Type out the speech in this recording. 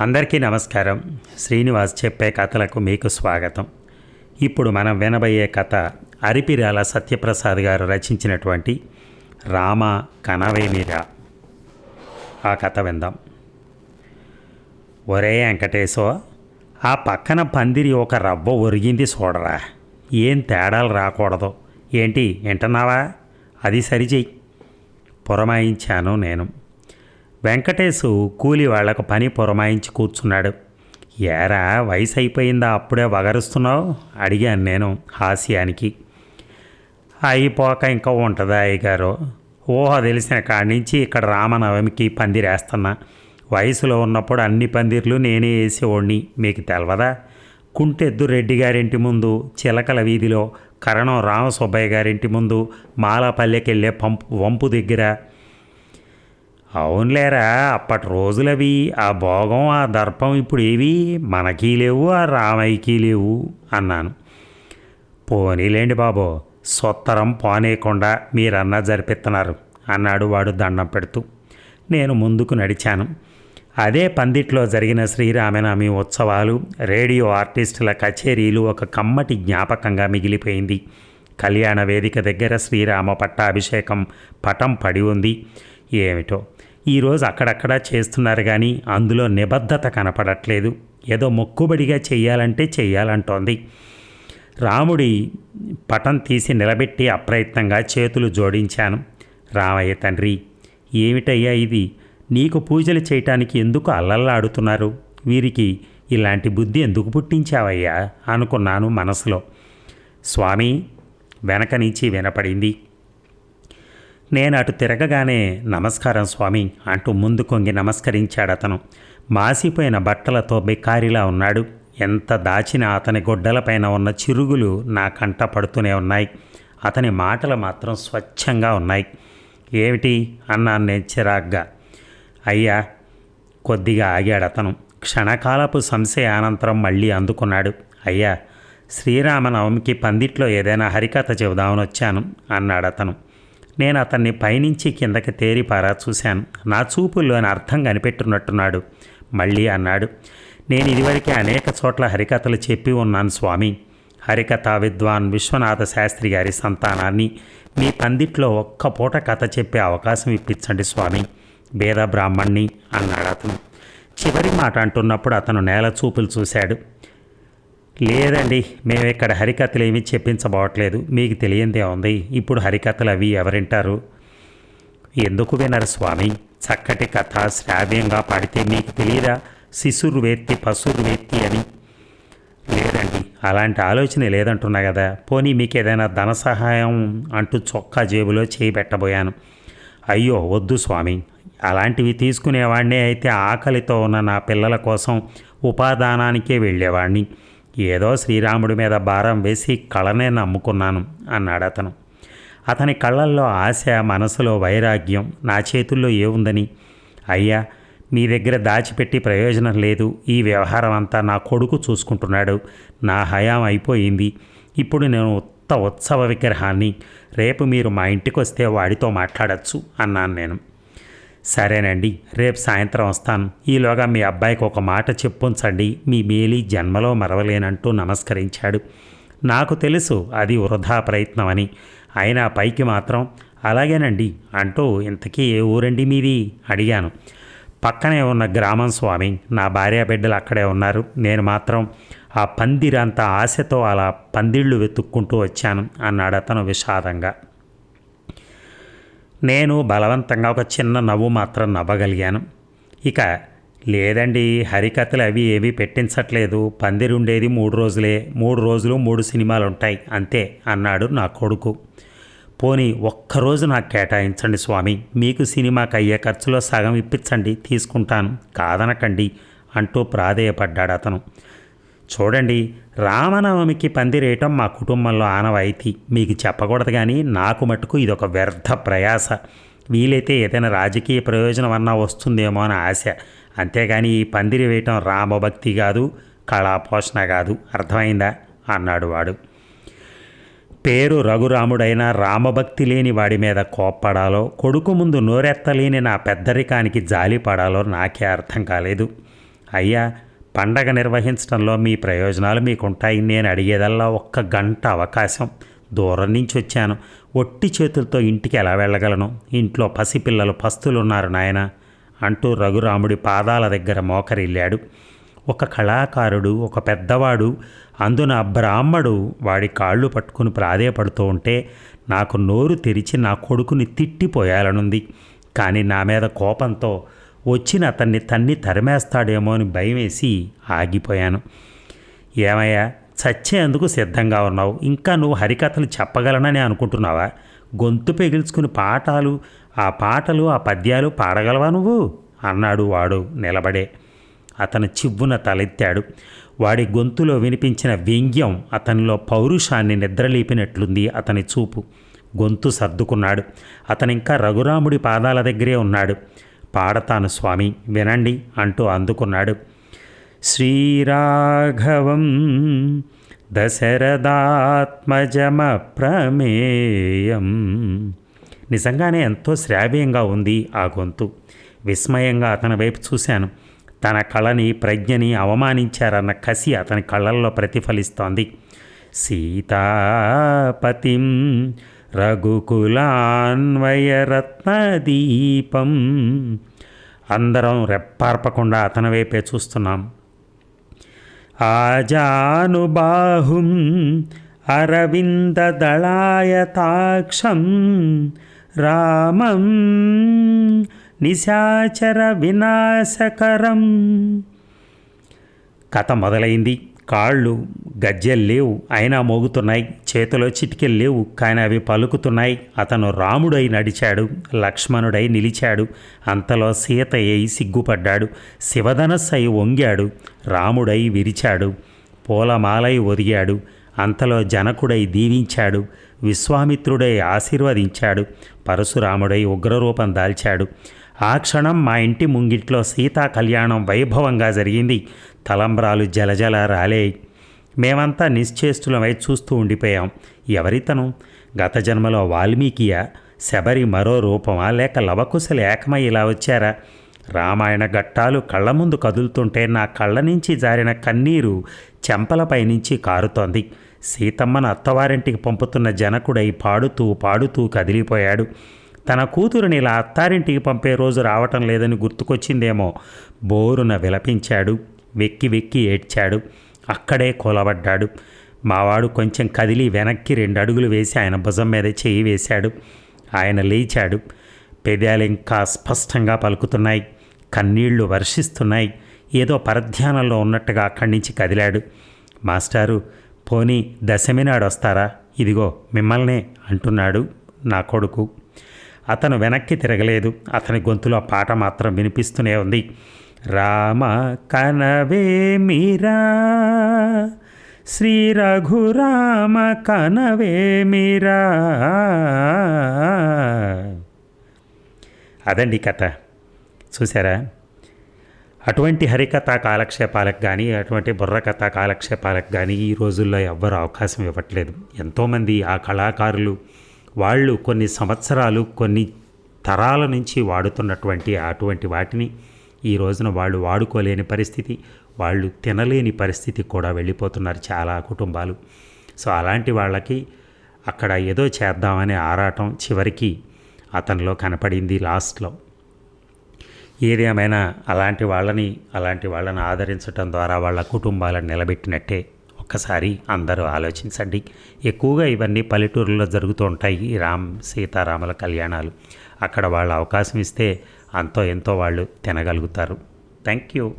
అందరికీ నమస్కారం. శ్రీనివాస్ చెప్పే కథలకు మీకు స్వాగతం. ఇప్పుడు మనం వినబోయే కథ అరిపిరాల సత్యప్రసాద్ గారు రచించినటువంటి రామ కనవేమిరా ఆ కథ విందాం. ఒరే వెంకటేశో ఆ పక్కన పందిరి ఒక రవ్వ ఒరిగింది చూడరా. ఏం తేడాలు రాకూడదు. ఏంటి వింటున్నావా? అది సరిచేయి పురమాయించాను నేను. వెంకటేశు కూలి వాళ్ళకు పని పురమాయించి కూర్చున్నాడు. ఏరా వయసు అయిపోయిందా? అప్పుడే వగరుస్తున్నావు? అడిగాను నేను హాస్యానికి. అయిపోక ఇంకా ఉంటుందా అయ్యగారు? ఊహ తెలిసిన కాడి నుంచి ఇక్కడ రామనవమికి పందిరేస్తున్నా. వయసులో ఉన్నప్పుడు అన్ని పందిర్లు నేనే వేసేవాడిని మీకు తెలవదా? కుంటెద్దు రెడ్డి గారింటి ముందు చిలకల వీధిలో కరణం రామసుబ్బయ్య గారింటి ముందు మాలాపల్లెకెళ్ళే పంపు వంపు దగ్గర అవునులేరా అప్పటి రోజులవి ఆ భోగం ఆ దర్పం ఇప్పుడు ఏవి? మనకీ లేవు ఆ రామయ్యకి లేవు అన్నాను. పోనీలేండి బాబు సొత్తరం పోనేయకుండా మీరన్నా జరిపిస్తున్నారు అన్నాడు వాడు దండం పెడుతూ. నేను ముందుకు నడిచాను. అదే పందిట్లో జరిగిన శ్రీరామనవమి ఉత్సవాలు రేడియో ఆర్టిస్టుల కచేరీలు ఒక కమ్మటి జ్ఞాపకంగా మిగిలిపోయింది. కళ్యాణ వేదిక దగ్గర శ్రీరామ పట్టాభిషేకం పటం పడి ఉంది. ఏమిటో? ఈరోజు అక్కడక్కడ చేస్తున్నారు కానీ అందులో నిబద్ధత కనపడట్లేదు. ఏదో మొక్కుబడిగా చెయ్యాలంటే చెయ్యాలంటోంది. రాముడి పటం తీసి నిలబెట్టి అప్రయత్నంగా చేతులు జోడించాను. రామయ్య తండ్రి ఏమిటయ్యా ఇది? నీకు పూజలు చేయటానికి ఎందుకు అల్లల్లాడుతున్నారు? వీరికి ఇలాంటి బుద్ధి ఎందుకు పుట్టించావయ్యా? అనుకున్నాను మనసులో. స్వామి వెనక నుంచి వినపడింది. నేను అటు తిరగగానే నమస్కారం స్వామి అంటూ ముందు కొంగి నమస్కరించాడు అతను. మాసిపోయిన బట్టలతో బెకారిలా ఉన్నాడు. ఎంత దాచిన అతని గొడ్డలపైన ఉన్న చిరుగులు నా కంట పడుతూనే ఉన్నాయి. అతని మాటలు మాత్రం స్వచ్ఛంగా ఉన్నాయి. ఏమిటి? అన్నాను నేను చిరాగ్గా. అయ్యా కొద్దిగా ఆగాడు అతను. క్షణకాలపు సంశయానంతరం మళ్ళీ అందుకున్నాడు. అయ్యా శ్రీరామనవమికి పందిట్లో ఏదైనా హరికథ చెబుదామని వచ్చాను అన్నాడు అతను. నేను అతన్ని పైనుంచి కిందకి తేరిపారా చూశాను. నా చూపుల్లోని అర్థం కనిపెట్టున్నట్టున్నాడు మళ్ళీ అన్నాడు నేను ఇదివరకే అనేక చోట్ల హరికథలు చెప్పి ఉన్నాను స్వామి. హరికథ విద్వాన్ విశ్వనాథ శాస్త్రి గారి సంతానాన్ని మీ పందిట్లో ఒక్క పూట కథ చెప్పే అవకాశం ఇప్పించండి స్వామి బేద బ్రాహ్మణ్ణి అన్నాడు అతను. చివరి మాట అంటున్నప్పుడు అతను నేల చూపులు చూశాడు. లేదండి మేము ఇక్కడ హరికథలు ఏమీ చెప్పించబోవట్లేదు. మీకు తెలియందే ఉంది. ఇప్పుడు హరికథలు అవి ఎవరింటారు? ఎందుకు వినరు స్వామి? చక్కటి కథ శ్రావ్యంగా పాడితే మీకు తెలియదా? శిశురు పశుర్వేత్తి అని. లేదండి అలాంటి ఆలోచన లేదంటున్నా కదా. పోనీ మీకు ఏదైనా ధన సహాయం అంటూ చొక్కా జేబులో చేయి పెట్టబోయాను. అయ్యో వద్దు స్వామి. అలాంటివి తీసుకునేవాడినే అయితే ఆకలితో ఉన్న నా పిల్లల కోసం ఉపాదానానికే వెళ్ళేవాడిని ఏదో శ్రీరాముడి మీద భారం వేసి కళనే నమ్ముకున్నాను అన్నాడు అతను. అతని కళ్ళల్లో ఆశ మనసులో వైరాగ్యం నా చేతుల్లో ఏముందని? అయ్యా మీ దగ్గర దాచిపెట్టి ప్రయోజనం లేదు. ఈ వ్యవహారం అంతా నా కొడుకు చూసుకుంటున్నాడు. నా హయాం అయిపోయింది. ఇప్పుడు నేను ఉత్త ఉత్సవ విగ్రహాన్ని రేపు మీరు మా ఇంటికి వస్తే వాడితో మాట్లాడచ్చు అన్నాను నేను. సరేనండి రేపు సాయంత్రం వస్తాను. ఈలోగా మీ అబ్బాయికి ఒక మాట చెప్పుంచండి. మీ మేలి జన్మలో మరవలేనంటూ నమస్కరించాడు. నాకు తెలుసు అది వృధా ప్రయత్నం అని అయినా పైకి మాత్రం అలాగేనండి అంటూ ఇంతకీ ఏ ఊరండి మీది? అడిగాను. పక్కనే ఉన్న గ్రామం స్వామి. నా భార్య బిడ్డలు అక్కడే ఉన్నారు. నేను మాత్రం ఆ పందిరంత ఆశతో అలా పందిళ్ళు వెతుక్కుంటూ వచ్చాను అన్నాడు అతను విషాదంగా. నేను బలవంతంగా ఒక చిన్న నవ్వు మాత్రం నవ్వగలిగాను. ఇక లేదండి హరికథలు అవి ఏవి పెట్టించట్లేదు. పందిరుండేది మూడు రోజులే. మూడు రోజులు మూడు సినిమాలు ఉంటాయి అంతే అన్నాడు నా కొడుకు. పోనీ ఒక్కరోజు నాకు కేటాయించండి స్వామి. మీకు సినిమాకి అయ్యే ఖర్చులో సగం ఇప్పించండి తీసుకుంటాను. కాదనకండి అంటూ ప్రాధేయపడ్డాడు అతను చూడండి రామనవమికి పందిరేయటం మా కుటుంబంలో ఆనవాయితీ. మీకు చెప్పకూడదు కానీ నాకు మటుకు ఇదొక వ్యర్థ ప్రయాస. వీలైతే ఏదైనా రాజకీయ ప్రయోజనం అన్నా వస్తుందేమో అని ఆశ. అంతేగాని ఈ పందిరి వేయటం రామభక్తి కాదు కళాపోషణ కాదు. అర్థమైందా? అన్నాడు వాడు. పేరు రఘురాముడైన రామభక్తి లేని వాడి మీద కోప్పడాలో కొడుకు ముందు నోరెత్తలేని నా పెద్దరికానికి జాలిపడాలో నాకే అర్థం కాలేదు. అయ్యా పండగ నిర్వహించడంలో మీ ప్రయోజనాలు మీకుంటాయి. నేను అడిగేదల్లా ఒక్క గంట అవకాశం. దూరం నుంచి వచ్చాను. ఒట్టి చేతులతో ఇంటికి ఎలా వెళ్ళగలను? ఇంట్లో పసిపిల్లలు పస్తులు ఉన్నారు నాయన అంటూ రఘురాముడి పాదాల దగ్గర మోకరిల్లాడు. ఒక కళాకారుడు ఒక పెద్దవాడు అందున బ్రాహ్మడు వాడి కాళ్ళు పట్టుకుని ప్రాధేయపడుతూ ఉంటే నాకు నోరు తెరిచి నా కొడుకుని తిట్టిపోయాలనుంది. కానీ నా మీద కోపంతో వచ్చిన అతన్ని తన్ని తరిమేస్తాడేమో అని భయమేసి ఆగిపోయాను. ఏమయ్యా చచ్చేందుకు సిద్ధంగా ఉన్నావు. ఇంకా నువ్వు హరికథలు చెప్పగలనని అనుకుంటున్నావా? గొంతు పెగిల్చుకుని పాఠాలు ఆ పాటలు ఆ పద్యాలు పాడగలవా నువ్వు? అన్నాడు వాడు నిలబడే. అతను చివ్వున తలెత్తాడు. వాడి గొంతులో వినిపించిన వ్యంగ్యం అతనిలో పౌరుషాన్ని నిద్రలేపినట్లుంది అతని చూపు. గొంతు సర్దుకున్నాడు. అతనింకా రఘురాముడి పాదాల దగ్గరే ఉన్నాడు. పాడతాను స్వామి వినండి అంటూ అందుకున్నాడు. శ్రీరాఘవం దశరథాత్మజమ ప్రమేయం నిజంగానే ఎంతో శ్రావ్యంగా ఉంది ఆ గొంతు. విస్మయంగా అతని వైపు చూశాను. తన కళని ప్రజ్ఞని అవమానించారన్న కసి అతని కళ్ళల్లో ప్రతిఫలిస్తోంది. సీతాపతిం రఘుకులాన్వయరత్నదీపం. అందరం రెప్పార్పకుండా అతని వైపే చూస్తున్నాం. ఆజానుబాహుం అరవిందదళాయతాక్షం. రామం నిశాచర వినాశకరం కథ మొదలైంది. కాళ్ళు గజ్జెలు లేవు. అయినా మోగుతున్నాయి. చేతిలో చిటికెలు లేవు. కానీ అవి పలుకుతున్నాయి. అతను రాముడై నడిచాడు. లక్ష్మణుడై నిలిచాడు. అంతలో సీత అయి సిగ్గుపడ్డాడు. శివధనస్సై వంగాడు. రాముడై విరిచాడు. పూలమాలై ఒదిగాడు. అంతలో జనకుడై దీవించాడు. విశ్వామిత్రుడై ఆశీర్వదించాడు. పరశురాముడై ఉగ్రరూపం దాల్చాడు. ఆ క్షణం మా ఇంటి ముంగిట్లో సీతా కళ్యాణం వైభవంగా జరిగింది. తలంబ్రాలు జలజల రాలేయి మేమంతా నిశ్చేష్టులమై చూస్తూ ఉండిపోయాం. ఎవరితను? గత జన్మలో వాల్మీకియా శబరి మరో రూపమా? లేక లవకుశలు ఏకమై ఇలా వచ్చారా? రామాయణ ఘట్టాలు కళ్ళ ముందు కదులుతుంటే నా కళ్ళ నుంచి జారిన కన్నీరు చెంపలపై నుంచి కారుతోంది. సీతమ్మను అత్తవారింటికి పంపుతున్న జనకుడై పాడుతూ పాడుతూ కదిలిపోయాడు. తన కూతురుని ఇలా అత్తారింటికి పంపే రోజు రావటం లేదని గుర్తుకొచ్చిందేమో. బోరున విలపించాడు. వెక్కి వెక్కి ఏడ్చాడు. అక్కడే కూలబడ్డాడు. మావాడు కొంచెం కదిలి వెనక్కి రెండు అడుగులు వేసి ఆయన భుజం మీద చేయి వేశాడు. ఆయన లేచాడు. పెదాలు ఇంకా స్పష్టంగా పలుకుతున్నాయి. కన్నీళ్ళు వర్షిస్తున్నాయి. ఏదో పరధ్యానంలో ఉన్నట్టుగా అక్కడి నుంచి కదిలాడు. మాస్టారు పోనీ దశమి నాడు వస్తారా ఇదిగో మిమ్మల్నే అంటున్నాడు నా కొడుకు. అతను వెనక్కి తిరగలేదు. అతని గొంతులో పాట మాత్రం వినిపిస్తూనే ఉంది. రామ కనవేమిరా శ్రీ రఘురామ కనవేమిరా అదండి కథ. చూసారా అటువంటి హరికథ కాలక్షేపాలకు కానీ అటువంటి బుర్రకథ కాలక్షేపాలకు కానీ ఈ రోజుల్లో ఎవ్వరు అవకాశం ఇవ్వట్లేదు. ఎంతోమంది ఆ కళాకారులు వాళ్ళు కొన్ని సంవత్సరాలు కొన్ని తరాల నుంచి వాడుతున్నటువంటి అటువంటి వాటిని ఈ రోజున వాళ్ళు వాడుకోలేని పరిస్థితి వాళ్ళు తినలేని పరిస్థితి కూడా వెళ్ళిపోతున్నారు చాలా కుటుంబాలు. సో అలాంటి వాళ్ళకి అక్కడ ఏదో చేద్దామనే ఆరాటం చివరికి అతనిలో కనపడింది లాస్ట్లో. ఏదేమైనా అలాంటి వాళ్ళని అలాంటి వాళ్ళని ఆదరించడం ద్వారా వాళ్ళ కుటుంబాలను నిలబెట్టినట్టే ఒక్కసారి అందరూ ఆలోచించండి. ఎక్కువగా ఇవన్నీ పల్లెటూరులో జరుగుతూ ఉంటాయి. రామ్ సీతారాముల కళ్యాణాలు. అక్కడ వాళ్ళు అవకాశం ఇస్తే అంతో ఎంతో వాళ్ళు తినగలుగుతారు. Thank you